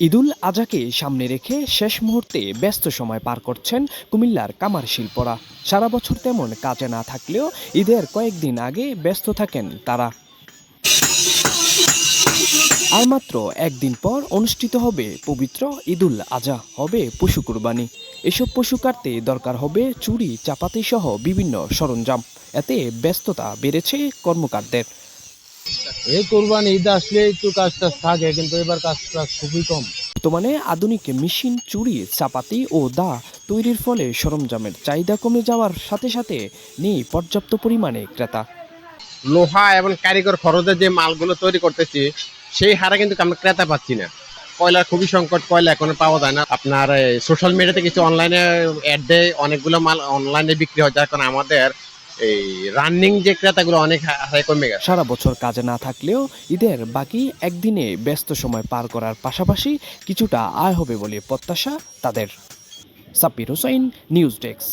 ঈদুল আজাকে সামনে রেখে শেষ মুহূর্তে ব্যস্ত সময় পার করছেন কুমিল্লার কামার শিল্পরা। সারা বছর তেমন কাজে না থাকলেও ঈদের কয়েকদিন আগে ব্যস্ত থাকেন তারা। আর মাত্র একদিন পর অনুষ্ঠিত হবে পবিত্র ঈদুল আজহা, হবে পশু কুরবানি। এসব পশু কাটতে দরকার হবে চুরি চাপাতি সহ বিভিন্ন সরঞ্জাম। এতে ব্যস্ততা বেড়েছে কর্মকারদের। এই কোরবানি ঈদ আসলে একটু কাজ টাজ থাকে কিন্তু এবার কাজ টাজ খুবই কম। বর্তমানে আধুনিক মেশিন চুরি চাপাতি ও দা তৈরির ফলে সরঞ্জামের চাহিদা কমে যাওয়ার সাথে সাথে নেই পর্যাপ্ত পরিমাণে ক্রেতা। লোহা এবং কারিগর খরচে যে মালগুলো তৈরি করতেছি সেই হারে কিন্তু আমরা ক্রেতা পাচ্ছি না। কয়লার খুবই সংকট কয়লা এখন পাওয়া যায় না। আপনার সোশ্যাল মিডিয়াতে কিছু অনলাইনে অ্যাড দেয় অনেকগুলো মাল অনলাইনে বিক্রি হয় যার কারণে আমাদের এই রানিং যে ক্রেতাগুলো অনেক কমে গেছে। সারা বছর কাজে না থাকলেও ঈদের বাকি একদিনে ব্যস্ত সময় পার করার পাশাপাশি কিছুটা আয় হবে বলে প্রত্যাশা তাদের। Sabbir Hossain, news desk.